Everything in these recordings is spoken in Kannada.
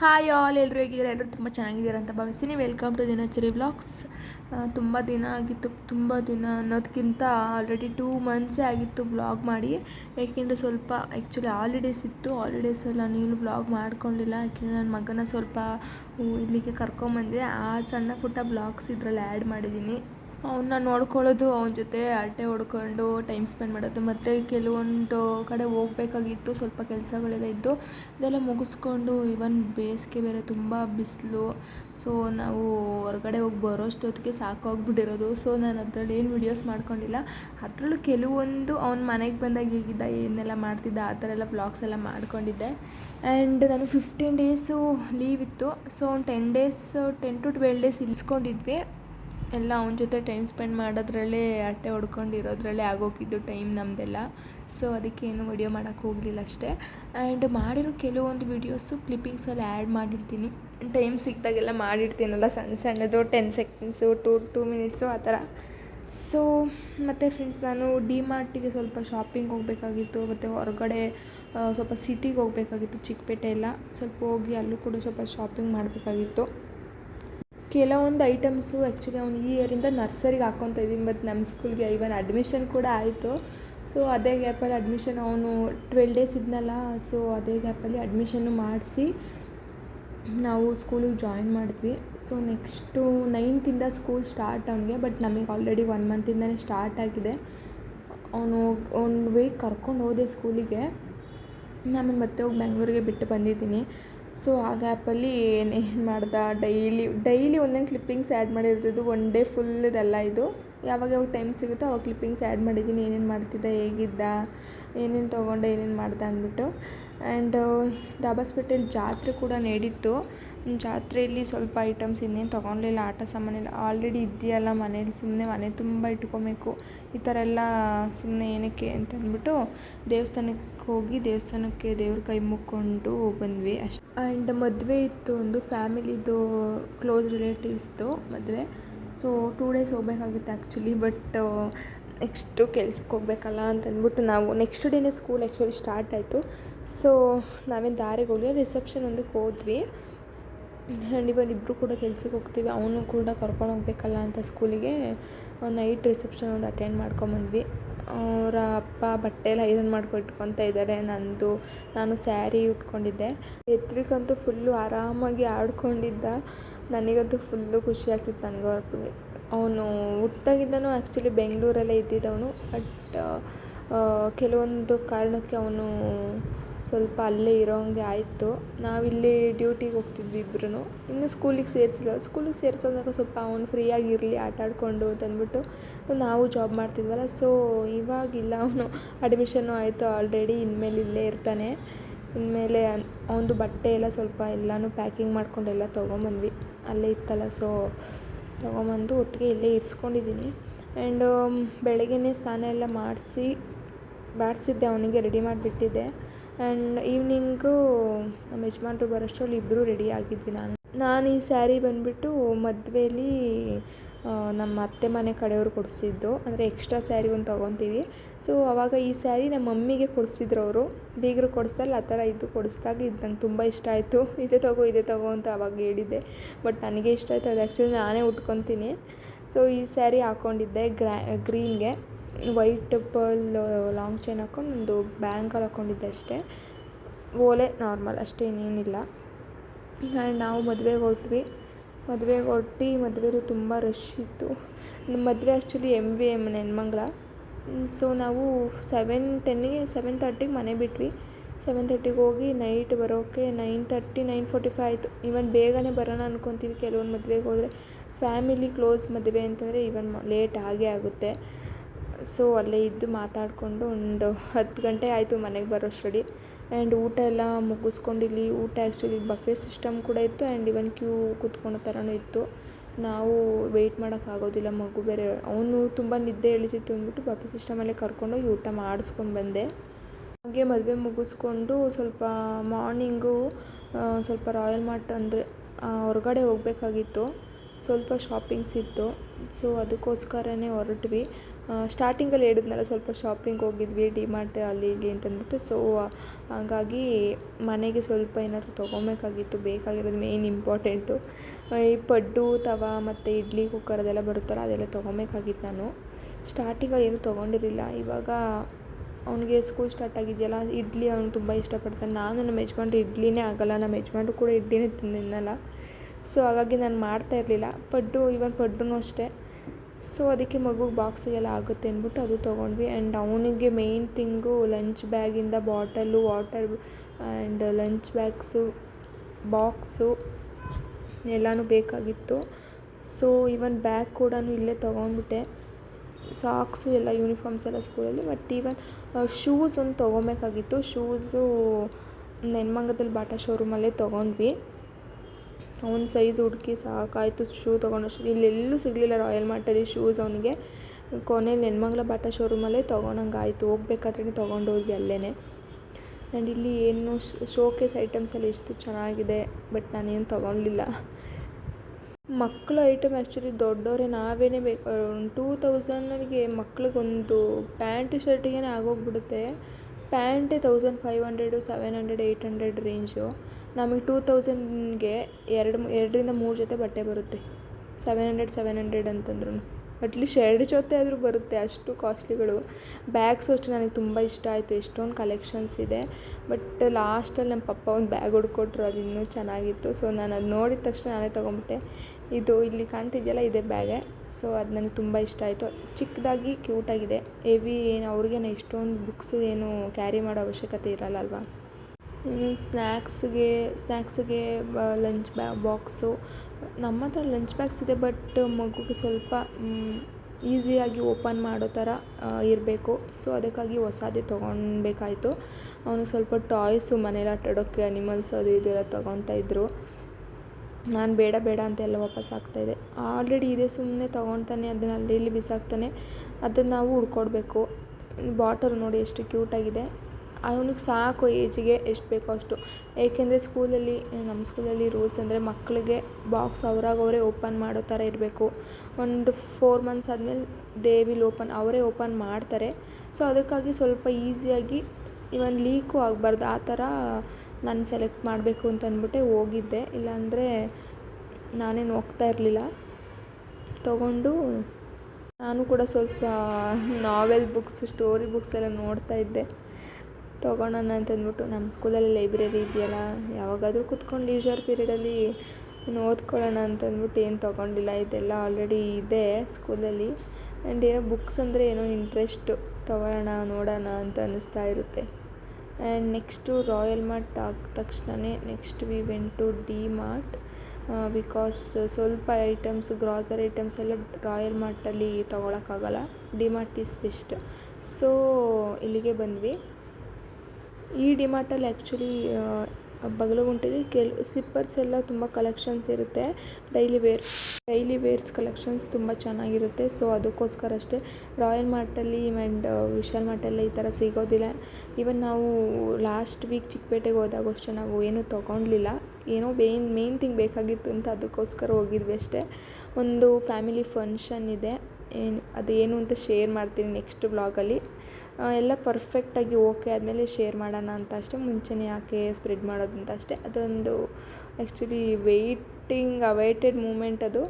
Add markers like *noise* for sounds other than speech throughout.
ಹಾಯ್ ಆಲ್ ಎಲ್ಲರೂ ಹೇಗಿದ್ದಾರೆ? ಎಲ್ಲರೂ ತುಂಬ ಚೆನ್ನಾಗಿದ್ದೀರಾ ಅಂತ ಭಾವಿಸ್ತೀನಿ. ವೆಲ್ಕಮ್ ಟು ದಿನಚರಿ ವ್ಲಾಗ್ಸ್ ತುಂಬ ದಿನ ಆಗಿತ್ತು, ತುಂಬ ದಿನ ಅನ್ನೋದಕ್ಕಿಂತ ಆಲ್ರೆಡಿ ಟೂ ಮಂತ್ಸೇ ಆಗಿತ್ತು ಬ್ಲಾಗ್ ಮಾಡಿ. ಯಾಕೆಂದರೆ ಸ್ವಲ್ಪ ಆ್ಯಕ್ಚುಲಿ ಹಾಲಿಡೇಸ್ ಇತ್ತು. ಹಾಲಿಡೇಸಲ್ಲಿ ನಾನು ಏನು ವ್ಲಾಗ್ ಮಾಡ್ಕೊಂಡಿಲ್ಲ. ಯಾಕೆಂದರೆ ನನ್ನ ಮಗನ ಸ್ವಲ್ಪ ಇಲ್ಲಿಗೆ ಕರ್ಕೊಂಬಂದೆ. ಆ ಸಣ್ಣ ಪುಟ್ಟ ಬ್ಲಾಗ್ಸ್ ಇದರಲ್ಲಿ ಆ್ಯಡ್ ಮಾಡಿದ್ದೀನಿ. ಅವನ್ನ ನೋಡ್ಕೊಳ್ಳೋದು, ಅವನ ಜೊತೆ ಹರಟೆ ಹೊಡ್ಕೊಂಡು ಟೈಮ್ ಸ್ಪೆಂಡ್ ಮಾಡೋದು, ಮತ್ತು ಕೆಲವೊಂದು ಕಡೆ ಹೋಗ್ಬೇಕಾಗಿತ್ತು, ಸ್ವಲ್ಪ ಕೆಲಸಗಳೆಲ್ಲ ಇದ್ದು, ಅದೆಲ್ಲ ಮುಗಿಸ್ಕೊಂಡು ಇವನ್ ಬೇಸಿಗೆ ಬೇರೆ ತುಂಬ ಬಿಸಿಲು. ಸೊ ನಾವು ಹೊರಗಡೆ ಹೋಗಿ ಬರೋಷ್ಟೊತ್ತಿಗೆ ಸಾಕಾಗ್ಬಿಟ್ಟಿರೋದು ಸೊ ನಾನು ಅದರಲ್ಲಿ ಏನು ವೀಡಿಯೋಸ್ ಮಾಡ್ಕೊಂಡಿಲ್ಲ. ಅದರಲ್ಲೂ ಕೆಲವೊಂದು ಅವ್ನ ಮನೆಗೆ ಬಂದಾಗ ಹೇಗಿದ್ದ, ಏನೆಲ್ಲ ಮಾಡ್ತಿದ್ದ, ಆ ಥರ ಎಲ್ಲ ವ್ಲಾಗ್ಸ್ ಎಲ್ಲ ಮಾಡ್ಕೊಂಡಿದ್ದೆ. ಆ್ಯಂಡ್ ನಾನು ಫಿಫ್ಟೀನ್ ಡೇಸು ಲೀವ್ ಇತ್ತು. ಸೊ ಒಂದು ten days ten to twelve days ಇಳಿಸ್ಕೊಂಡಿದ್ವಿ ಎಲ್ಲ ಅವನ ಜೊತೆ ಟೈಮ್ ಸ್ಪೆಂಡ್ ಮಾಡೋದ್ರಲ್ಲೇ ಅಟ್ಟೆ ಹೊಡ್ಕೊಂಡಿರೋದ್ರಲ್ಲೇ ಆಗೋಗಿದ್ದು ಟೈಮ್ ನಮ್ಮದೆಲ್ಲ ಸೊ ಅದಕ್ಕೆ ಏನು ವಿಡಿಯೋ ಮಾಡೋಕ್ಕೆ ಹೋಗಲಿಲ್ಲ ಅಷ್ಟೇ. ಆ್ಯಂಡ್ ಮಾಡಿರೋ ಕೆಲವೊಂದು ವೀಡಿಯೋಸು ಕ್ಲಿಪ್ಪಿಂಗ್ಸಲ್ಲಿ ಆ್ಯಡ್ ಮಾಡಿರ್ತೀನಿ. ಟೈಮ್ ಸಿಕ್ಕಿದಾಗೆಲ್ಲ ಮಾಡಿರ್ತೀನಲ್ಲ, ಸಣ್ಣ ಸಣ್ಣದು ten seconds to two minutes ಆ ಥರ. ಸೊ ಮತ್ತು ಫ್ರೆಂಡ್ಸ್ ನಾನು ಡಿ ಮಾರ್ಟಿಗೆ ಸ್ವಲ್ಪ ಶಾಪಿಂಗ್ ಹೋಗಬೇಕಾಗಿತ್ತು. ಮತ್ತು ಹೊರಗಡೆ ಸ್ವಲ್ಪ ಸಿಟಿಗೆ ಹೋಗಬೇಕಾಗಿತ್ತು, ಚಿಕ್ಕಪೇಟೆ ಎಲ್ಲ. ಸ್ವಲ್ಪ ಹೋಗಿ ಅಲ್ಲೂ ಕೂಡ ಸ್ವಲ್ಪ ಶಾಪಿಂಗ್ ಮಾಡಬೇಕಾಗಿತ್ತು. ಕೆಲವೊಂದು ಐಟಮ್ಸು ಆ್ಯಕ್ಚುಲಿ ಅವ್ನು ಈ ಇಯರಿಂದ ನರ್ಸರಿಗೆ ಹಾಕ್ಕೊತ ಇದ್ದೀನಿ. ಮತ್ತು ನಮ್ಮ ಸ್ಕೂಲ್ಗೆ ಇವನ್ ಅಡ್ಮಿಷನ್ ಕೂಡ ಆಯಿತು. ಸೊ ಅದೇ ಗ್ಯಾಪಲ್ಲಿ ಅಡ್ಮಿಷನ್ ಅವನು ಟ್ವೆಲ್ ಡೇಸ್ ಇದ್ನಲ್ಲ ಸೊ ಅದೇ ಗ್ಯಾಪಲ್ಲಿ ಅಡ್ಮಿಷನ್ನು ಮಾಡಿಸಿ ನಾವು ಸ್ಕೂಲಿಗೆ ಜಾಯಿನ್ ಮಾಡಿದ್ವಿ. ಸೊ ನೆಕ್ಸ್ಟು ನೈನ್ತಿಂದ ಸ್ಕೂಲ್ ಸ್ಟಾರ್ಟ್ ಅವನಿಗೆ ಬಟ್ ನಮಗೆ ಆಲ್ರೆಡಿ ಒನ್ ಮಂತಿಂದನೇ ಸ್ಟಾರ್ಟ್ ಆಗಿದೆ. ಅವನು ಒಂದು ವೀಕ್ ಕರ್ಕೊಂಡು ಹೋದೆ ಸ್ಕೂಲಿಗೆ ನಾನು ಮತ್ತೆ ಹೋಗಿ ಬೆಂಗಳೂರಿಗೆ ಬಿಟ್ಟು ಬಂದಿದ್ದೀನಿ. ಸೊ ಆ ಗ್ಯಾಪಲ್ಲಿ ಏನೇನು ಮಾಡ್ದ? ಡೈಲಿ ಡೈಲಿ ಒಂದೊಂದು ಕ್ಲಿಪ್ಪಿಂಗ್ಸ್ ಆ್ಯಡ್ ಮಾಡಿರ್ತಿದ್ದು. ಒನ್ ಡೇ ಫುಲ್ ಇದೆಲ್ಲ ಇದು. ಯಾವಾಗ ಯಾವಾಗ ಟೈಮ್ ಸಿಗುತ್ತೋ ಅವಾಗ ಕ್ಲಿಪ್ಪಿಂಗ್ಸ್ ಆ್ಯಡ್ ಮಾಡಿದ್ದೀನಿ ಏನೇನು ಮಾಡ್ತಿದ್ದೆ, ಹೇಗಿದ್ದ, ಏನೇನು ತೊಗೊಂಡೆ, ಏನೇನು ಮಾಡ್ದೆ ಅಂದ್ಬಿಟ್ಟು. ಆ್ಯಂಡ್ ದಾಬಾಸ್ಪೇಟೆಯಲ್ಲಿ ಜಾತ್ರೆ ಕೂಡ ನಡೀತು. ಜಾತ್ರೆಯಲ್ಲಿ ಸ್ವಲ್ಪ ಐಟಮ್ಸ್ ಇನ್ನೇನು ತೊಗೊಳ್ಲಿಲ್ಲ ಆಟ ಸಾಮಾನೆಲ್ಲ ಆಲ್ರೆಡಿ ಇದೆಯಲ್ಲ ಮನೇಲಿ ಸುಮ್ಮನೆ ಮನೆ ತುಂಬ ಇಟ್ಕೊಬೇಕು. ಈ ಥರ ಎಲ್ಲ ಸುಮ್ಮನೆ ಏನಕ್ಕೆ ಅಂತ ಅಂದ್ಬಿಟ್ಟು ದೇವಸ್ಥಾನಕ್ಕೆ ಹೋಗಿ ದೇವಸ್ಥಾನಕ್ಕೆ ದೇವ್ರ ಕೈ ಮುಕ್ಕೊಂಡು ಬಂದ್ವಿ ಅಷ್ಟು. ಆ್ಯಂಡ್ ಮದುವೆ ಇತ್ತು ಒಂದು ಫ್ಯಾಮಿಲಿದು ಕ್ಲೋಸ್ ರಿಲೇಟಿವ್ಸ್ದು ಮದುವೆ. ಸೊ ಟೂ ಡೇಸ್ ಹೋಗಬೇಕಾಗಿತ್ತು ಆ್ಯಕ್ಚುಲಿ ಬಟ್ ನೆಕ್ಸ್ಟು ಕೆಲ್ಸಕ್ಕೆ ಹೋಗ್ಬೇಕಲ್ಲ ಅಂತ ಅಂದ್ಬಿಟ್ಟು ನಾವು ನೆಕ್ಸ್ಟ್ ಡೇನೇ ಸ್ಕೂಲ್ ಆ್ಯಕ್ಚುಲಿ ಸ್ಟಾರ್ಟ್ ಆಯಿತು. ಸೊ ನಾವೇನು ದಾರಿಗೆ ಹೋಗಿ ರಿಸೆಪ್ಷನ್ ಒಂದಕ್ಕೆ ಹೋದ್ವಿ. ಇವಾಗ ಇಬ್ಬರು ಕೂಡ ಕೆಲ್ಸಕ್ಕೆ ಹೋಗ್ತೀವಿ, ಅವನು ಕೂಡ ಕರ್ಕೊಂಡು ಹೋಗ್ಬೇಕಲ್ಲ ಅಂತ ಸ್ಕೂಲಿಗೆ. ನೈಟ್ ರಿಸೆಪ್ಷನ್ ಒಂದು ಅಟೆಂಡ್ ಮಾಡ್ಕೊಂಬಂದ್ವಿ. ಅವರ ಅಪ್ಪ ಬಟ್ಟೆ ಎಲ್ಲ ಐರನ್ ಮಾಡ್ಕೊಂಡು ಇಟ್ಕೊತಾ ಇದ್ದಾರೆ ನಂದು, ನಾನು ಸ್ಯಾರಿ ಉಟ್ಕೊಂಡಿದ್ದೆ. ಎತ್ವಿಕಂತೂ ಫುಲ್ಲು ಆರಾಮಾಗಿ ಆಡ್ಕೊಂಡಿದ್ದ. ನನಗಂತೂ ಫುಲ್ಲು ಖುಷಿ ಆಗ್ತಿತ್ತು ನನಗೆ ಅವ್ರಿಗೆ ಅವನು ಹುಟ್ಟಾಗಿದ್ದನು ಆ್ಯಕ್ಚುಲಿ ಬೆಂಗಳೂರಲ್ಲೇ ಇದ್ದಿದ್ದವನು ಬಟ್ ಕೆಲವೊಂದು ಕಾರಣಕ್ಕೆ ಅವನು ಸ್ವಲ್ಪ ಅಲ್ಲೇ ಇರೋಂಗೆ ಆಯಿತು. ನಾವಿಲ್ಲಿ ಡ್ಯೂಟಿಗೆ ಹೋಗ್ತಿದ್ವಿ ಇಬ್ಬರೂ ಇನ್ನು ಸ್ಕೂಲಿಗೆ ಸೇರಿಸಿಲ್ಲ. ಸ್ಕೂಲಿಗೆ ಸೇರಿಸೋದಾಗ ಸ್ವಲ್ಪ ಅವನು ಫ್ರೀಯಾಗಿ ಇರಲಿ, ಆಟ ಆಡಿಕೊಂಡು ಅಂತಂದ್ಬಿಟ್ಟು ನಾವು ಜಾಬ್ ಮಾಡ್ತಿದ್ವಲ್ಲ. ಸೊ ಇವಾಗಿಲ್ಲ ಅವನು. ಅಡ್ಮಿಷನ್ನು ಆಯಿತು ಆಲ್ರೆಡಿ ಇನ್ಮೇಲೆ ಇಲ್ಲೇ ಇರ್ತಾನೆ. ಇನ್ಮೇಲೆ ಅವನದು ಬಟ್ಟೆ ಎಲ್ಲ ಸ್ವಲ್ಪ ಎಲ್ಲನೂ ಪ್ಯಾಕಿಂಗ್ ಮಾಡ್ಕೊಂಡು ಎಲ್ಲ ತೊಗೊಂಬಂದ್ವಿ. ಅಲ್ಲೇ ಇತ್ತಲ್ಲ ಸೊ ತೊಗೊಂಬಂದು ಒಟ್ಟಿಗೆ ಇಲ್ಲೇ ಇರಿಸ್ಕೊಂಡಿದ್ದೀನಿ. ಆ್ಯಂಡ್ ಬೆಳಗ್ಗೆನೇ ಸ್ನಾನ ಎಲ್ಲ ಮಾಡಿಸಿ ಬಾಡಿಸಿದ್ದೆ ಅವನಿಗೆ ರೆಡಿ ಮಾಡಿಬಿಟ್ಟಿದ್ದೆ. ಆ್ಯಂಡ್ ಈವ್ನಿಂಗು ನಮ್ಮ ಯಜಮಾನ್ರು ಬರೋಷ್ಟರಲ್ಲಿ ಇಬ್ಬರು ರೆಡಿ ಆಗಿದ್ವಿ ನಾನು. ನಾನು ಈ ಸ್ಯಾರಿ ಬಂದುಬಿಟ್ಟು ಮದುವೆಯಲ್ಲಿ ನಮ್ಮ ಅತ್ತೆ ಮನೆ ಕಡೆಯವರು ಕೊಡಿಸಿದ್ದು. ಅಂದರೆ ಎಕ್ಸ್ಟ್ರಾ ಸ್ಯಾರಿ ಒಂದು ತೊಗೊತೀವಿ. ಸೊ ಆವಾಗ ಈ ಸ್ಯಾರಿ ನಮ್ಮ ಮಮ್ಮಿಗೆ ಕೊಡಿಸಿದ್ರು ಅವರು. ಬೀಗರು ಕೊಡಿಸ್ದಲ್ಲ ಆ ಥರ ಇದು ಕೊಡಿಸ್ದಾಗ ಇದು ನಂಗೆ ತುಂಬ ಇಷ್ಟ ಆಯಿತು. *laughs* ಇದೇ ತಗೋ ಇದೇ ತಗೋ ಅಂತ ಆವಾಗ ಹೇಳಿದ್ದೆ. ಬಟ್ ನನಗೆ ಇಷ್ಟ ಆಯಿತು. ಅದು ಆ್ಯಕ್ಚುಲಿ ನಾನೇ ಉಟ್ಕೊತೀನಿ. ಸೊ ಈ ಸ್ಯಾರಿ ಹಾಕ್ಕೊಂಡಿದ್ದೆ ಗ್ರ್ಯಾ ಗ್ರೀನ್ಗೆ ವೈಟ್, ಪರ್ಲ್, ಲಾಂಗ್ ಚೈನ್ ಹಾಕ್ಕೊಂಡು ಒಂದು ಬ್ಯಾಂಗಲ್ ಹಾಕ್ಕೊಂಡಿದ್ದೆ ಅಷ್ಟೇ. ಓಲೆ ನಾರ್ಮಲ್, ಅಷ್ಟೇ ಇನ್ನೇನಿಲ್ಲ. ಆ್ಯಂಡ್ ನಾವು ಮದುವೆಗೆ ಹೊರಟ್ವಿ. ಮದುವೆಗೆ ಹೊರಟಿ ಮದುವೆಲೂ ತುಂಬ ರಶ್ ಇತ್ತು. ನಮ್ಮ ಮದುವೆ actually M V M Nelamangala. So ನಾವು ಸೆವೆನ್ ಟೆನ್ನಿಗೆ ಸೆವೆನ್ ತರ್ಟಿಗೆ ಮನೆ ಬಿಟ್ವಿ. ಸೆವೆನ್ ತರ್ಟಿಗೆ ಹೋಗಿ ನೈಟ್ ಬರೋಕ್ಕೆ nine thirty nine forty five ಆಯಿತು. ಇವನ್ ಬೇಗನೆ ಬರೋಣ ಅನ್ಕೊತೀವಿ ಕೆಲವೊಂದು ಮದುವೆಗೆ ಹೋದರೆ. ಫ್ಯಾಮಿಲಿ ಕ್ಲೋಸ್ ಮದುವೆ ಅಂತಂದರೆ ಇವನ್ ಲೇಟ್ ಆಗೇ ಆಗುತ್ತೆ. ಸೊ ಅಲ್ಲೇ ಇದ್ದು ಮಾತಾಡಿಕೊಂಡು ಒಂದು ಹತ್ತು ಗಂಟೆ ಆಯಿತು ಮನೆಗೆ ಬರೋಷ್ಟರಲ್ಲಿ. ಆ್ಯಂಡ್ ಊಟ ಎಲ್ಲ ಮುಗಿಸ್ಕೊಂಡು ಇಲ್ಲಿ ಊಟ ಆ್ಯಕ್ಚುಲಿ ಬಫೆ ಸಿಸ್ಟಮ್ ಕೂಡ ಇತ್ತು ಆ್ಯಂಡ್ ಇವನ್ ಕ್ಯೂ ಕೂತ್ಕೊಂಡ ಥರನೂ ಇತ್ತು. ನಾವು ವೆಯ್ಟ್ ಮಾಡೋಕ್ಕಾಗೋದಿಲ್ಲ ಮಗು ಬೇರೆ. ಅವನು ತುಂಬ ನಿದ್ದೆ ಎಳಿತಿತ್ತು ಅಂದ್ಬಿಟ್ಟು ಬಫೆ ಸಿಸ್ಟಮಲ್ಲೇ ಕರ್ಕೊಂಡೋಗಿ ಊಟ ಮಾಡಿಸ್ಕೊಂಡು ಬಂದೆ. ಹಾಗೆ ಮದುವೆ ಮುಗಿಸ್ಕೊಂಡು ಸ್ವಲ್ಪ ಮಾರ್ನಿಂಗು ಸ್ವಲ್ಪ ರಾಯಲ್ ಮಾರ್ಟ್ ಅಂದರೆ ಹೊರಗಡೆ ಹೋಗಬೇಕಾಗಿತ್ತು. ಸ್ವಲ್ಪ ಶಾಪಿಂಗ್ಸ್ ಇತ್ತು. ಸೊ ಅದಕ್ಕೋಸ್ಕರನೇ ಹೊರಟ್ವಿ. ಸ್ಟಾರ್ಟಿಂಗಲ್ಲಿ ಹೇಳಿದ್ನಲ್ಲ, ಸ್ವಲ್ಪ ಶಾಪಿಂಗ್ ಹೋಗಿದ್ವಿ ಡಿಮಾರ್ಟ್ ಅಲ್ಲಿ ಇಲ್ಲಿ ಅಂತಂದ್ಬಿಟ್ಟು ಸೊ ಹಾಗಾಗಿ ಮನೆಗೆ ಸ್ವಲ್ಪ ಏನಾದರೂ ತೊಗೊಬೇಕಾಗಿತ್ತು ಬೇಕಾಗಿರೋದು ಮೇಯ್ನ್ ಇಂಪಾರ್ಟೆಂಟು ಈ ಪಡ್ಡು, ತವ ಮತ್ತು ಇಡ್ಲಿ ಕುಕ್ಕರ್ ಅದೆಲ್ಲ ಬರುತ್ತಲ್ಲ, ಅದೆಲ್ಲ ತೊಗೊಬೇಕಾಗಿತ್ತು ನಾನು. ಸ್ಟಾರ್ಟಿಂಗಲ್ಲಿ ಏನೂ ತೊಗೊಂಡಿರಲಿಲ್ಲ. ಇವಾಗ ಅವನಿಗೆ ಸ್ಕೂಲ್ ಸ್ಟಾರ್ಟ್ ಆಗಿದೆಯಲ್ಲ, ಇಡ್ಲಿ ಅವ್ನು ತುಂಬ ಇಷ್ಟಪಡ್ತಾನೆ. ನಾನು ನಮ್ಮ ಯಜಮಾನ್ರು ಇಡ್ಲಿನೇ ಆಗಲ್ಲ, ನಮ್ಮ ಯಜಮಾನ್ರು ಕೂಡ ಇಡ್ಲಿನೇ ತಿನ್ನಲ್ಲ ಸೊ ಹಾಗಾಗಿ ನಾನು ಮಾಡ್ತಾ ಇರಲಿಲ್ಲ. ಪಡ್ಡು ಇವನ್ ಪಡ್ಡು ಅಷ್ಟೇ. ಸೊ ಅದಕ್ಕೆ ಮಗುಗೆ ಬಾಕ್ಸಿಗೆಲ್ಲ ಆಗುತ್ತೆ ಅಂದ್ಬಿಟ್ಟು ಅದು ತೊಗೊಂಡ್ವಿ. ಆ್ಯಂಡ್ ಅವನಿಗೆ main thing lunch ಬ್ಯಾಗಿಂದ bottle water and lunch bags box ಎಲ್ಲನೂ ಬೇಕಾಗಿತ್ತು. ಸೊ ಇವನ್ ಬ್ಯಾಗ್ ಕೂಡ ಇಲ್ಲೇ ತೊಗೊಂಡ್ಬಿಟ್ಟೆ. ಸಾಕ್ಸು ಎಲ್ಲ ಯೂನಿಫಾರ್ಮ್ಸ್ ಎಲ್ಲ ಸ್ಕೂಲಲ್ಲಿ ಬಟ್ ಈವನ್ ಶೂಸ್ ಒಂದು ತೊಗೊಬೇಕಾಗಿತ್ತು. ಶೂಸು ನೆನ್ಮಂಗದಲ್ಲಿ ಬಾಟಾ ಶೋರೂಮಲ್ಲೇ ತೊಗೊಂಡ್ವಿ. ಅವ್ನ ಸೈಜ್ ಹುಡುಕಿ ಸಾಕಾಯಿತು ಶೂ ತೊಗೊಂಡಷ್ಟು ಇಲ್ಲೆಲ್ಲೂ ಸಿಗಲಿಲ್ಲ ರಾಯಲ್ ಮಾರ್ಟಲ್ಲಿ ಶೂಸ್ ಅವನಿಗೆ. ಕೊನೆಯಲ್ಲಿ ನೆನ್ಮಂಗ್ಲ ಬಾಟಾ ಶೋರೂಮಲ್ಲೇ ತೊಗೊಳಂಗಾಯ್ತು ಹೋಗ್ಬೇಕಾದ್ರೆ ತೊಗೊಂಡೋದ್ವಿ ಅಲ್ಲೇ ಆ್ಯಂಡ್ ಇಲ್ಲಿ ಏನು ಶೋಕೇಸ್ ಐಟಮ್ಸ್ ಎಲ್ಲ ಎಷ್ಟು ಚೆನ್ನಾಗಿದೆ ಬಟ್ ನಾನೇನು ತೊಗೊಳ್ಲಿಲ್ಲ ಮಕ್ಕಳು ಐಟಮ್ ಆ್ಯಕ್ಚುಲಿ ದೊಡ್ಡವರೇ ನಾವೇನೇ ಬೇಕು ಟೂ ತೌಸಂಡ್ಗೆ ಮಕ್ಳಿಗೊಂದು ಪ್ಯಾಂಟ್ ಶರ್ಟಿಗೆ ಆಗೋಗ್ಬಿಡುತ್ತೆ. ಪ್ಯಾಂಟೇ thousand five hundred seven hundred eight hundred range ನಮಗೆ ಟೂ ತೌಸಂಡ್ಗೆ ಎರಡು ಎರಡರಿಂದ ಮೂರು ಜೊತೆ ಬಟ್ಟೆ ಬರುತ್ತೆ. ಸೆವೆನ್ ಹಂಡ್ರೆಡ್ ಸೆವೆನ್ ಹಂಡ್ರೆಡ್ ಅಂತಂದ್ರೂ ಅಟ್ಲೀಸ್ಟ್ ಎರಡು ಜೊತೆ ಆದರೂ ಬರುತ್ತೆ ಅಷ್ಟು ಕಾಸ್ಟ್ಲಿಗಳು ಬ್ಯಾಗ್ಸು ಅಷ್ಟೇ ನನಗೆ ತುಂಬ ಇಷ್ಟ ಆಯಿತು. ಎಷ್ಟೊಂದು ಕಲೆಕ್ಷನ್ಸ್ ಇದೆ. ಬಟ್ ಲಾಸ್ಟಲ್ಲಿ ನಮ್ಮ ಪಪ್ಪ ಒಂದು ಬ್ಯಾಗ್ ಹುಡ್ಕೊಟ್ರು. ಅದು ಇನ್ನೂ ಚೆನ್ನಾಗಿತ್ತು. ಸೊ ನಾನು ಅದು ನೋಡಿದ ತಕ್ಷಣ ನಾನೇ ತೊಗೊಂಬಿಟ್ಟೆ. ಇದು ಇಲ್ಲಿ ಕಾಣ್ತಿದೆಯಲ್ಲ, ಇದೆ ಬ್ಯಾಗೆ ಸೊ ಅದು ನನಗೆ ತುಂಬ ಇಷ್ಟ ಆಯಿತು. ಚಿಕ್ಕದಾಗಿ ಕ್ಯೂಟಾಗಿದೆ ಹೆವಿ ಏನು, ಅವ್ರಿಗೇನು ಎಷ್ಟೊಂದು ಬುಕ್ಸು ಏನು ಕ್ಯಾರಿ ಮಾಡೋ ಅವಶ್ಯಕತೆ ಇರಲ್ಲ ಅಲ್ವಾ? ಸ್ನ್ಯಾಕ್ಸ್ಗೆ ಸ್ನ್ಯಾಕ್ಸ್ಗೆ ಲಂಚ್ ಬ್ಯಾ ಬಾಕ್ಸು ನಮ್ಮ ಹತ್ರ ಲಂಚ್ ಬ್ಯಾಗ್ಸ್ ಇದೆ ಬಟ್ ಮಗುಗೆ ಸ್ವಲ್ಪ ಈಸಿಯಾಗಿ ಓಪನ್ ಮಾಡೋ ಥರ ಇರಬೇಕು. ಸೊ ಅದಕ್ಕಾಗಿ ಹೊಸದೇ ತೊಗೊಳ್ಬೇಕಾಯ್ತು ಅವ್ನಿಗೆ ಸ್ವಲ್ಪ ಟಾಯ್ಸು ಮನೇಲಿ ಆಟಾಡೋಕ್ಕೆ ಅನಿಮಲ್ಸ್ ಅದು ಇದು ಎಲ್ಲ ತೊಗೊತಾ ಇದ್ದರು ನಾನು ಬೇಡ ಬೇಡ ಅಂತ ಎಲ್ಲ ವಾಪಸ್ ಹಾಕ್ತಾಯಿದ್ದೆ ಆಲ್ರೆಡಿ ಇದೆ ಸುಮ್ಮನೆ ತೊಗೊತಾನೆ, ಅದನ್ನ ಅಲ್ಲಿ ಇಲ್ಲಿ ಬಿಸಾಕ್ತಾನೆ. ಅದನ್ನು ನಾವು ಹುಡ್ಕೊಡ್ಬೇಕು. ಬಾಟಲ್ ನೋಡಿ ಎಷ್ಟು ಕ್ಯೂಟಾಗಿದೆ ಅವ್ನಿಗೆ ಸಾಕು ಏಜಿಗೆ ಎಷ್ಟು ಬೇಕೋ ಅಷ್ಟು. ಏಕೆಂದರೆ ಸ್ಕೂಲಲ್ಲಿ, ನಮ್ಮ ಸ್ಕೂಲಲ್ಲಿ ರೂಲ್ಸ್ ಅಂದರೆ ಮಕ್ಕಳಿಗೆ ಬಾಕ್ಸ್ ಅವ್ರಾಗ ಅವರೇ ಓಪನ್ ಮಾಡೋ ಥರ ಇರಬೇಕು. ಒಂದು ಫೋರ್ ಮಂತ್ಸ್ ಆದಮೇಲೆ ದೇ ವಿಲ್ ಓಪನ್ ಅವರೇ ಓಪನ್ ಮಾಡ್ತಾರೆ. ಸೊ ಅದಕ್ಕಾಗಿ ಸ್ವಲ್ಪ ಈಸಿಯಾಗಿ ಇವನ್ ಲೀಕು ಆಗಬಾರ್ದು. ಆ ಥರ ನಾನು ಸೆಲೆಕ್ಟ್ ಮಾಡಬೇಕು ಅಂತ ಅಂದ್ಬಿಟ್ಟೆ ಹೋಗಿದ್ದೆ. ಇಲ್ಲಾಂದರೆ ನಾನೇನು ಹೋಗ್ತಾ ಇರಲಿಲ್ಲ. ತಗೊಂಡು ನಾನು ಕೂಡ ಸ್ವಲ್ಪ ನಾವೆಲ್ ಬುಕ್ಸ್ ಸ್ಟೋರಿ ಬುಕ್ಸ್ ಎಲ್ಲ ನೋಡ್ತಾ ಇದ್ದೆ. ತೊಗೊಳೋಣ ಅಂತಂದ್ಬಿಟ್ಟು ನಮ್ಮ ಸ್ಕೂಲಲ್ಲಿ ಲೈಬ್ರರಿ ಇದೆಯಲ್ಲ, ಯಾವಾಗಾದರೂ ಕುತ್ಕೊಂಡು ಲೀಜರ್ ಪೀರಿಯಡಲ್ಲಿ ಓದ್ಕೊಳ್ಳೋಣ ಅಂತಂದ್ಬಿಟ್ಟು ಏನು ತೊಗೊಂಡಿಲ್ಲ. ಇದೆಲ್ಲ ಆಲ್ರೆಡಿ ಇದೆ ಸ್ಕೂಲಲ್ಲಿ. ಆ್ಯಂಡ್ ಏನೋ ಬುಕ್ಸ್ ಅಂದರೆ ಏನೋ ಇಂಟ್ರೆಸ್ಟು ತೊಗೊಳ್ಳೋಣ, ನೋಡೋಣ ಅಂತ ಅನ್ನಿಸ್ತಾ ಇರುತ್ತೆ. ಆ್ಯಂಡ್ ನೆಕ್ಸ್ಟು ರಾಯಲ್ ಮಾರ್ಟ್ ಆದ ತಕ್ಷಣವೇ next we went to D mart because ಸ್ವಲ್ಪ ಐಟಮ್ಸ್ ಗ್ರಾಸರಿ ಐಟಮ್ಸ್ ಎಲ್ಲ ರಾಯಲ್ ಮಾರ್ಟಲ್ಲಿ ತೊಗೊಳಕ್ಕಾಗಲ್ಲ. D mart is best so ಇಲ್ಲಿಗೆ ಬಂದ್ವಿ. ಈ ಡಿಮಾರ್ಟಲ್ಲಿ ಆ್ಯಕ್ಚುಲಿ ಬಗಲಗುಂಟೆಲಿ ಕೆಲ್ ಸ್ಲಿಪ್ಪರ್ಸ್ ಎಲ್ಲ ತುಂಬ ಕಲೆಕ್ಷನ್ಸ್ ಇರುತ್ತೆ. Daily wear daily wears collections ತುಂಬ ಚೆನ್ನಾಗಿರುತ್ತೆ. ಸೊ ಅದಕ್ಕೋಸ್ಕರ ಅಷ್ಟೇ ರಾಯಲ್ ಮಾರ್ಟಲ್ಲಿ ಆ್ಯಂಡ್ ವಿಶಾಲ್ ಮಾರ್ಟಲ್ಲಿ ಈ ಥರ ಸಿಗೋದಿಲ್ಲ. ಈವನ್ ನಾವು ಲಾಸ್ಟ್ ವೀಕ್ ಚಿಕ್ಕಪೇಟೆಗೆ ಹೋದಾಗ ಅಷ್ಟೇ ನಾವು ಏನೂ ತೊಗೊಂಡ್ಲಿಲ್ಲ. ಏನೋ ಮೇನ್ ಮೇನ್ ಥಿಂಗ್ ಬೇಕಾಗಿತ್ತು ಅಂತ ಅದಕ್ಕೋಸ್ಕರ ಹೋಗಿದ್ವಿ ಅಷ್ಟೇ. ಒಂದು ಫ್ಯಾಮಿಲಿ ಫಂಕ್ಷನ್ ಇದೆ. ಏನು, ಅದು ಏನು ಅಂತ ಶೇರ್ ಮಾಡ್ತೀನಿ ನೆಕ್ಸ್ಟ್ ವ್ಲಾಗಲ್ಲಿ ಎಲ್ಲ ಪರ್ಫೆಕ್ಟಾಗಿ ಓಕೆ ಆದಮೇಲೆ ಶೇರ್ ಮಾಡೋಣ ಅಂತ ಅಷ್ಟೇ, ಮುಂಚೆನೇ ಯಾಕೆ ಸ್ಪ್ರೆಡ್ ಮಾಡೋದು ಅಂತ ಅಷ್ಟೇ. ಅದೊಂದು ಆ್ಯಕ್ಚುಲಿ ವೆಯ್ಟಿಂಗ್ ಅವೈಟೆಡ್ ಮೂಮೆಂಟ್ ಅದು.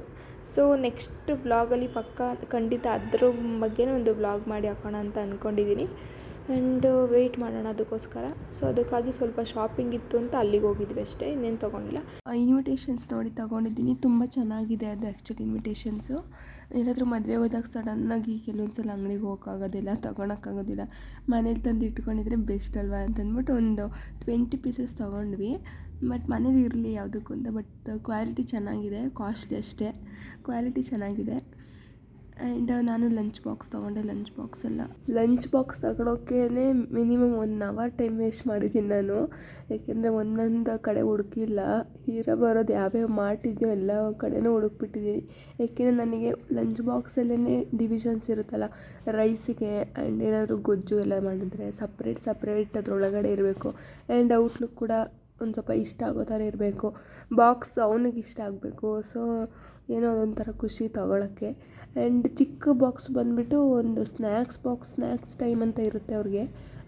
ಸೊ ನೆಕ್ಸ್ಟ್ ವ್ಲಾಗಲ್ಲಿ ಪಕ್ಕ, ಖಂಡಿತ ಅದ್ರ ಬಗ್ಗೆನೇ ಒಂದು ವ್ಲಾಗ್ ಮಾಡಿ ಹಾಕೋಣ ಅಂತ ಅಂದ್ಕೊಂಡಿದ್ದೀನಿ ಆ್ಯಂಡ್ ವೆಯ್ಟ್ ಮಾಡೋಣ ಅದಕ್ಕೋಸ್ಕರ. ಸೊ ಅದಕ್ಕಾಗಿ ಸ್ವಲ್ಪ ಶಾಪಿಂಗ್ ಇತ್ತು ಅಂತ ಅಲ್ಲಿಗೆ ಹೋಗಿದ್ವಿ ಅಷ್ಟೇ, ಇನ್ನೇನು ತೊಗೊಂಡಿಲ್ಲ. ಇನ್ವಿಟೇಷನ್ಸ್ ನೋಡಿ ತೊಗೊಂಡಿದ್ದೀನಿ, ತುಂಬ ಚೆನ್ನಾಗಿದೆ ಅದು ಆ್ಯಕ್ಚುಲಿ ಇನ್ವಿಟೇಷನ್ಸು ಏನಾದರೂ ಮದುವೆಗೆ ಹೋದಾಗ ಸಡನ್ನಾಗಿ ಕೆಲವೊಂದು ಸಲ ಅಂಗಡಿಗೆ ಹೋಗೋಕ್ಕಾಗೋದಿಲ್ಲ, ತೊಗೊಳಕ್ಕಾಗೋದಿಲ್ಲ, ಮನೇಲಿ ತಂದು ಇಟ್ಕೊಂಡಿದ್ರೆ ಬೆಸ್ಟ್ ಅಲ್ವಾ ಅಂತಂದ್ಬಿಟ್ಟು ಒಂದು ಟ್ವೆಂಟಿ ಪೀಸಸ್ ತೊಗೊಂಡ್ವಿ. ಬಟ್ ಮನೇಲಿ ಇರಲಿ ಯಾವುದಕ್ಕೂ ಅಂತ ಬಟ್ ಕ್ವಾಲಿಟಿ ಚೆನ್ನಾಗಿದೆ ಕಾಸ್ಟ್ಲಿ ಅಷ್ಟೇ. ಕ್ವಾಲಿಟಿ ಚೆನ್ನಾಗಿದೆ. ಆ್ಯಂಡ್ ನಾನು ಲಂಚ್ ಬಾಕ್ಸ್ ತೊಗೊಂಡೆ ಲಂಚ್ ಬಾಕ್ಸ್ ಎಲ್ಲ. Lunch box ತಗೊಳೋಕ್ಕೇ minimum one hour time waste ಮಾಡಿದ್ದೀನಿ ನಾನು. ಏಕೆಂದರೆ ಒಂದೊಂದು ಕಡೆ ಹುಡುಕಿಲ್ಲ. ಹೀರ ಬರೋದು ಯಾವ್ಯಾವ ಮಾಡ್ತಿದ್ಯೋ ಎಲ್ಲ ಕಡೆನೂ ಹುಡುಕ್ಬಿಟ್ಟಿದ್ದೀನಿ. ಏಕೆಂದರೆ ನನಗೆ ಲಂಚ್ ಬಾಕ್ಸಲ್ಲೇ ಡಿವಿಷನ್ಸ್ ಇರುತ್ತಲ್ಲ ರೈಸಿಗೆ ಆ್ಯಂಡ್ ಏನಾದರೂ ಗೊಜ್ಜು ಎಲ್ಲ ಮಾಡಿದ್ರೆ ಸಪ್ರೇಟ್ ಸಪ್ರೇಟ್ ಅದರೊಳಗಡೆ ಇರಬೇಕು. ಆ್ಯಂಡ್ ಔಟ್ಲುಕ್ ಕೂಡ ಒಂದು ಸ್ವಲ್ಪ ಇಷ್ಟ ಆಗೋ ಥರ ಇರಬೇಕು. ಬಾಕ್ಸ್ ಅವನಿಗೆ ಇಷ್ಟ ಆಗಬೇಕು. ಸೊ ಏನೋ ಅದೊಂಥರ ಖುಷಿ ತೊಗೊಳಕ್ಕೆ. ಆ್ಯಂಡ್ ಚಿಕ್ಕ ಬಾಕ್ಸ್ ಬಂದುಬಿಟ್ಟು ಒಂದು ಸ್ನ್ಯಾಕ್ಸ್ ಬಾಕ್ಸ್ ಸ್ನ್ಯಾಕ್ಸ್ ಟೈಮ್ ಅಂತ ಇರುತ್ತೆ ಅವ್ರಿಗೆ.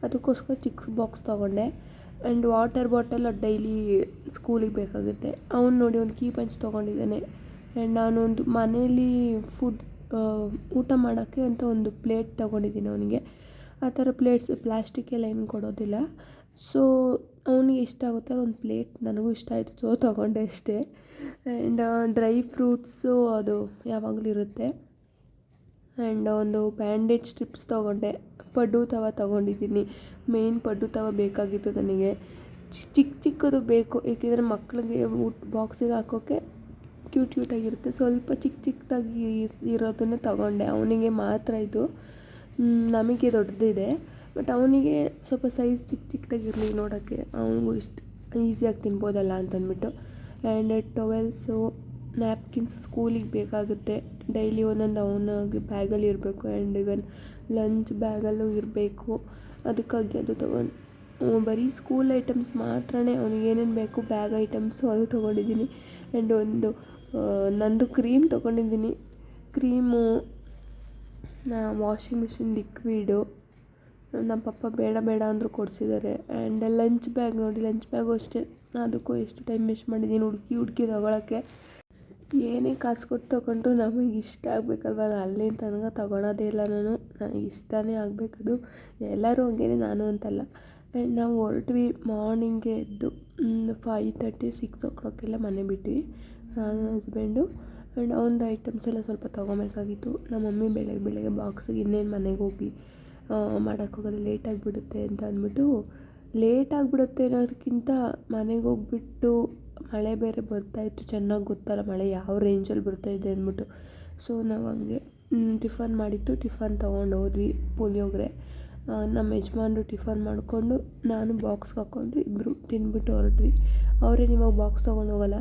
ಅದಕ್ಕೋಸ್ಕರ ಚಿಕ್ಕ ಬಾಕ್ಸ್ ತೊಗೊಂಡೆ. ಆ್ಯಂಡ್ ವಾಟರ್ ಬಾಟಲ್ ಡೈಲಿ ಸ್ಕೂಲಿಗೆ ಬೇಕಾಗುತ್ತೆ. ಅವ್ನು ನೋಡಿ ಒಂದು ಕೀ ಪಂಚ್ ತೊಗೊಂಡಿದ್ದಾನೆ. ಆ್ಯಂಡ್ ನಾನೊಂದು ಮನೇಲಿ ಫುಡ್ ಊಟ ಮಾಡೋಕ್ಕೆ ಅಂತ ಒಂದು ಪ್ಲೇಟ್ ತೊಗೊಂಡಿದ್ದೀನಿ ಅವನಿಗೆ. ಆ ಥರ ಪ್ಲೇಟ್ಸ್ ಪ್ಲಾಸ್ಟಿಕ್ ಎಲ್ಲ ಏನು ಕೊಡೋದಿಲ್ಲ. ಸೊ ಅವನಿಗೆ ಇಷ್ಟ ಆಗುತ್ತೆ ಒಂದು ಪ್ಲೇಟ್ ನನಗೂ ಇಷ್ಟ ಆಯಿತು. ಸೊ ತೊಗೊಂಡೆ ಅಷ್ಟೇ. ಆ್ಯಂಡ್ ಡ್ರೈ ಫ್ರೂಟ್ಸು ಅದು ಯಾವಾಗಲೂ ಇರುತ್ತೆ. ಆ್ಯಂಡ್ ಒಂದು ಬ್ಯಾಂಡೇಜ್ ಸ್ಟ್ರಿಪ್ಸ್ ತೊಗೊಂಡೆ. ಪಡ್ಡು ತವ ತೊಗೊಂಡಿದ್ದೀನಿ. ಮೇಯ್ನ್ ಪಡ್ಡು ತವ ಬೇಕಾಗಿತ್ತು ನನಗೆ. ಚಿಕ್ಕ ಚಿಕ್ಕದು ಬೇಕು. ಏಕೆಂದರೆ ಮಕ್ಕಳಿಗೆ ಊಟ ಬಾಕ್ಸಿಗೆ ಹಾಕೋಕ್ಕೆ ಕ್ಯೂಟ್ ಕ್ಯೂಟಾಗಿರುತ್ತೆ ಸ್ವಲ್ಪ ಚಿಕ್ಕ ಚಿಕ್ಕದಾಗಿ ಇರೋದನ್ನೇ ತೊಗೊಂಡೆ. ಅವನಿಗೆ ಮಾತ್ರ ಇದು ನಮಗೆ ದೊಡ್ಡದಿದೆ. ಬಟ್ ಅವನಿಗೆ ಸ್ವಲ್ಪ ಸೈಜ್ ಚಿಕ್ಕ ಚಿಕ್ಕದಾಗಿರಲಿ ನೋಡೋಕ್ಕೆ. ಅವನಿಗೂ ಇಷ್ಟ ಈಸಿಯಾಗಿ ತಿನ್ಬೋದಲ್ಲ ಅಂತಂದ್ಬಿಟ್ಟು. ಆ್ಯಂಡ್ ಟವೆಲ್ಸು ನ್ಯಾಪ್ಕಿನ್ಸ್ ಸ್ಕೂಲಿಗೆ ಬೇಕಾಗುತ್ತೆ. ಡೈಲಿ ಒಂದೊಂದು ಅವನಾಗಿ ಬ್ಯಾಗಲ್ಲಿ ಇರಬೇಕು ಆ್ಯಂಡ್ ಇವನ್ ಲಂಚ್ ಬ್ಯಾಗಲ್ಲೂ ಇರಬೇಕು. ಅದಕ್ಕಾಗಿ ಅದು ತೊಗೊಂಡು ಬರೀ ಸ್ಕೂಲ್ ಐಟಮ್ಸ್ ಮಾತ್ರನೇ ಅವ್ನಿಗೆ ಏನೇನು ಬೇಕು ಬ್ಯಾಗ್ ಐಟಮ್ಸು ಅದು ತೊಗೊಂಡಿದ್ದೀನಿ. ಆ್ಯಂಡ್ ಒಂದು ನಂದು ಕ್ರೀಮ್ ತೊಗೊಂಡಿದ್ದೀನಿ. ಕ್ರೀಮು ವಾಷಿಂಗ್ ಮಿಷಿನ್ ಲಿಕ್ವಿಡು ನಮ್ಮ ಪಪ್ಪ ಬೇಡ ಬೇಡ ಅಂದರು ಕೊಡಿಸಿದ್ದಾರೆ ಆ್ಯಂಡ್ ಲಂಚ್ ಬ್ಯಾಗ್ ನೋಡಿ ಲಂಚ್ ಬ್ಯಾಗು ಅಷ್ಟೇ. ಅದಕ್ಕೂ ಎಷ್ಟು ಟೈಮ್ ವೇಸ್ಟ್ ಮಾಡಿದ್ದೀನಿ ಹುಡುಕಿ ಹುಡುಕಿ ತೊಗೊಳಕ್ಕೆ. ಏನೇ ಕಾಸು ಕೊಟ್ಟು ತೊಗೊಂಡ್ರು ನಮಗೆ ಇಷ್ಟ ಆಗಬೇಕಲ್ವ? ಅಲ್ಲಿನ ತನಕ ತೊಗೊಳೋದೇ ಇಲ್ಲ ನಾನು. ನನಗೆ ಇಷ್ಟನೇ ಆಗಬೇಕದು. ಎಲ್ಲರೂ ಹಂಗೇನೆ ನಾನು ಅಂತಲ್ಲ. ಆ್ಯಂಡ್ ನಾವು ಹೊರಟ್ವಿ ಮಾರ್ನಿಂಗೆ ಎದ್ದು ಫೈ ತರ್ಟಿ ಸಿಕ್ಸ್ ಓ ಕ್ಲಾಕೆಲ್ಲ ಮನೆ ಬಿಟ್ವಿ. ನಾನು ಹಸ್ಬೆಂಡು ಆ್ಯಂಡ್ ಅವ್ನದ್ದು ಐಟಮ್ಸ್ ಎಲ್ಲ ಸ್ವಲ್ಪ ತೊಗೊಬೇಕಾಗಿತ್ತು. ನಮ್ಮ ಮಮ್ಮಿ ಬೆಳಗ್ಗೆ ಬೆಳಗ್ಗೆ ಬಾಕ್ಸಿಗೆ ಇನ್ನೇನು ಮನೆಗೆ ಹೋಗಿ ಮಾಡೋಕ್ಕೋಗಲ್ಲ ಲೇಟ್ ಆಗಿಬಿಡುತ್ತೆ ಅಂತ ಅಂದ್ಬಿಟ್ಟು ಲೇಟ್ ಆಗಿಬಿಡುತ್ತೆ ಅನ್ನೋದಕ್ಕಿಂತ ಮನೆಗೆ ಹೋಗ್ಬಿಟ್ಟು ಮಳೆ ಬೇರೆ ಬರ್ತಾಯಿತ್ತು ಚೆನ್ನಾಗಿ ಗೊತ್ತಲ್ಲ ಮಳೆ ಯಾವ ರೇಂಜಲ್ಲಿ ಬರ್ತಾಯಿದೆ ಅಂದ್ಬಿಟ್ಟು. ಸೊ ನಾವು ಹಂಗೆ ಟಿಫನ್ ಮಾಡಿತ್ತು. ಟಿಫನ್ ತೊಗೊಂಡು ಹೋದ್ವಿ ಪುಳಿಯೋಗರೆ. ನಮ್ಮ ಯಜಮಾನ್ರು ಟಿಫನ್ ಮಾಡಿಕೊಂಡು ನಾನು ಬಾಕ್ಸ್ಗೆ ಹಾಕ್ಕೊಂಡು ಇಬ್ಬರು ತಿಂದ್ಬಿಟ್ಟು ಹೊರಟ್ವಿ. ಅವ್ರೇನು ಇವಾಗ ಬಾಕ್ಸ್ ತೊಗೊಂಡು ಹೋಗಲ್ಲ.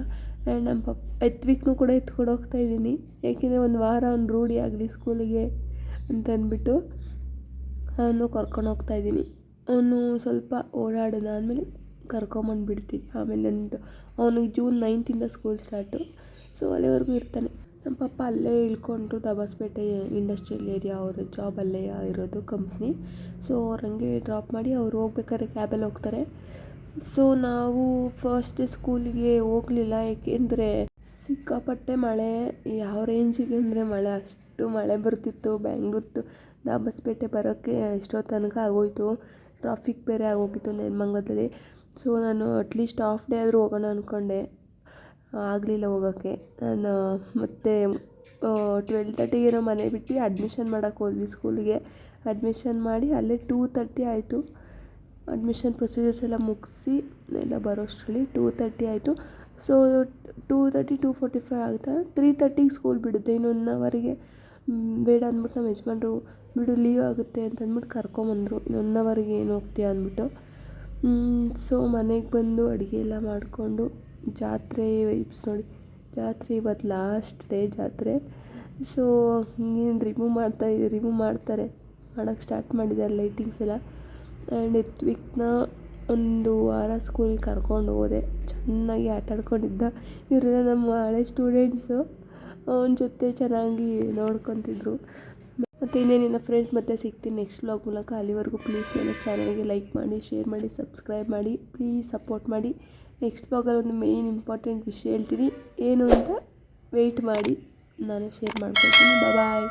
ಆ್ಯಂಡ್ ನಮ್ಮ ಪಪ್ ಎತ್ವಿಕ್ನು ಕೂಡ ಎತ್ಕೊಂಡು ಹೋಗ್ತಾ ಇದ್ದೀನಿ. ಏಕೆಂದರೆ ಒಂದು ವಾರ ಅವ್ನು ರೂಢಿ ಆಗಲಿ ಸ್ಕೂಲಿಗೆ ಅಂತ ಅಂದ್ಬಿಟ್ಟು ಅವನು ಕರ್ಕೊಂಡು ಹೋಗ್ತಾ ಇದ್ದೀನಿ. ಅವನು ಸ್ವಲ್ಪ ಓಡಾಡಿದಾದ್ಮೇಲೆ ಕರ್ಕೊಂಬಂದು ಬಿಡ್ತೀನಿ ಆಮೇಲೆ ನಂದು ಅವನಿಗೆ ಜೂನ್ ನೈನ್ತಿಂದ ಸ್ಕೂಲ್ ಸ್ಟಾರ್ಟು. ಸೊ ಅಲ್ಲಿವರೆಗೂ ಇರ್ತಾನೆ. ನಮ್ಮ ಪಪ್ಪ ಅಲ್ಲೇ ಇಳ್ಕೊಂಡ್ರು ದಬಾಸ್ಪೇಟೆ ಇಂಡಸ್ಟ್ರಿಯಲ್ ಏರಿಯಾ ಅವರ, ಜಾಬ್ ಅಲ್ಲೇ ಇರೋದು ಕಂಪ್ನಿ. ಸೊ ಅವ್ರು ಹಂಗೆ ಡ್ರಾಪ್ ಮಾಡಿ ಅವ್ರು ಹೋಗ್ಬೇಕಾದ್ರೆ ಕ್ಯಾಬಲ್ಲಿ ಹೋಗ್ತಾರೆ. ಸೊ ನಾವು ಫಸ್ಟ್ ಸ್ಕೂಲಿಗೆ ಹೋಗಲಿಲ್ಲ, ಏಕೆಂದರೆ ಸಿಕ್ಕಾಪಟ್ಟೆ ಮಳೆ, ಯಾವ ರೇಂಜಿಗೆ ಅಂದರೆ ಮಳೆ, ಅಷ್ಟು ಮಳೆ ಬರ್ತಿತ್ತು. ಬ್ಯಾಂಗ್ಳೂರ್ ಟು ದಾಬಸ್ಪೇಟೆ ಬರೋಕ್ಕೆ ಎಷ್ಟೋ ತನಕ ಆಗೋಯಿತು. ಟ್ರಾಫಿಕ್ ಬೇರೆ ಆಗೋಗಿತ್ತು ನೆಲಮಂಗ್ಲದಲ್ಲಿ ಸೊ ನಾನು ಅಟ್ಲೀಸ್ಟ್ ಹಾಫ್ ಡೇ ಆದರೂ ಹೋಗೋಣ ಅಂದ್ಕೊಂಡೆ ಆಗಲಿಲ್ಲ ಹೋಗೋಕ್ಕೆ ನಾನು, ಮತ್ತೆ ಟ್ವೆಲ್ ತರ್ಟಿಗೇನೋ ಮನೆ ಬಿಟ್ಟು ಅಡ್ಮಿಷನ್ ಮಾಡೋಕ್ಕೆ ಹೋದ್ವಿ ಸ್ಕೂಲಿಗೆ ಅಡ್ಮಿಷನ್ ಮಾಡಿ ಅಲ್ಲೇ ಟೂ ತರ್ಟಿ ಆಯಿತು. ಅಡ್ಮಿಷನ್ ಪ್ರೊಸೀಜರ್ಸ್ ಎಲ್ಲ ಮುಗಿಸಿ, ಎಲ್ಲ ಬರೋಷ್ಟರಲ್ಲಿ ಟೂ ತರ್ಟಿ ಆಯಿತು. So two thirty two forty five ಆಗುತ್ತೆ ತ್ರೀ ತರ್ಟಿಗೆ ಸ್ಕೂಲ್ ಬಿಡುತ್ತೆ. ಇನ್ನೊಂದು ಅವರಿಗೆ ಬೇಡ ಅಂದ್ಬಿಟ್ಟು ನಮ್ಮ ಯಜಮಾನ್ರು ಬಿಡು ಲೀವ್ ಆಗುತ್ತೆ ಅಂತ ಅಂದ್ಬಿಟ್ಟು ಕರ್ಕೊಂಬಂದರು. ಒನ್ ಅವರಿಗೆ ಏನು ಹೋಗ್ತೀಯ ಅಂದ್ಬಿಟ್ಟು. ಸೊ ಮನೆಗೆ ಬಂದು ಅಡುಗೆ ಎಲ್ಲ ಮಾಡಿಕೊಂಡು ಜಾತ್ರೆ ವೈಪ್ಸ್ ನೋಡಿ. ಜಾತ್ರೆ ಇವತ್ತು ಲಾಸ್ಟ್ ಡೇ ಜಾತ್ರೆ. ಸೊ ಹಿಂಗೇನು ರಿಮೂವ್ ಮಾಡ್ತಾ ರಿಮೂವ್ ಮಾಡ್ತಾರೆ. ಮಾಡೋಕ್ಕೆ ಸ್ಟಾರ್ಟ್ ಮಾಡಿದ್ದಾರೆ ಲೈಟಿಂಗ್ಸ್ ಎಲ್ಲ. ಆ್ಯಂಡ್ ಎತ್ವಿಕ್ನ ಒಂದು ವಾರ ಸ್ಕೂಲಿಗೆ ಕರ್ಕೊಂಡು ಹೋದೆ. ಚೆನ್ನಾಗಿ ಆಟ ಆಡ್ಕೊಂಡಿದ್ದ. ಇವರೆಲ್ಲ ನಮ್ಮ ಹಳೆ ಸ್ಟೂಡೆಂಟ್ಸು ಅವನ ಜೊತೆ ಚೆನ್ನಾಗಿ ನೋಡ್ಕೊತಿದ್ರು. ಮತ್ತು ಇನ್ನೇನಿಲ್ಲ ಫ್ರೆಂಡ್ಸ್ ಮತ್ತೆ ಸಿಗ್ತೀನಿ ನೆಕ್ಸ್ಟ್ ವ್ಲಾಗ್ ಮೂಲಕ. ಅಲ್ಲಿವರೆಗೂ ಪ್ಲೀಸ್ ನನ್ನ ಚಾನಲ್ಗೆ ಲೈಕ್ ಮಾಡಿ ಶೇರ್ ಮಾಡಿ ಸಬ್ಸ್ಕ್ರೈಬ್ ಮಾಡಿ ಪ್ಲೀಸ್ ಸಪೋರ್ಟ್ ಮಾಡಿ. ನೆಕ್ಸ್ಟ್ ವ್ಲಾಗಲ್ಲಿ ಒಂದು ಮೇಯ್ನ್ ಇಂಪಾರ್ಟೆಂಟ್ ವಿಷಯ ಹೇಳ್ತೀನಿ. ಏನು ಅಂತ ವೆಯ್ಟ್ ಮಾಡಿ, ನಾನು ಶೇರ್ ಮಾಡ್ಕೊಳ್ತೀನಿ. ಬಾಯ್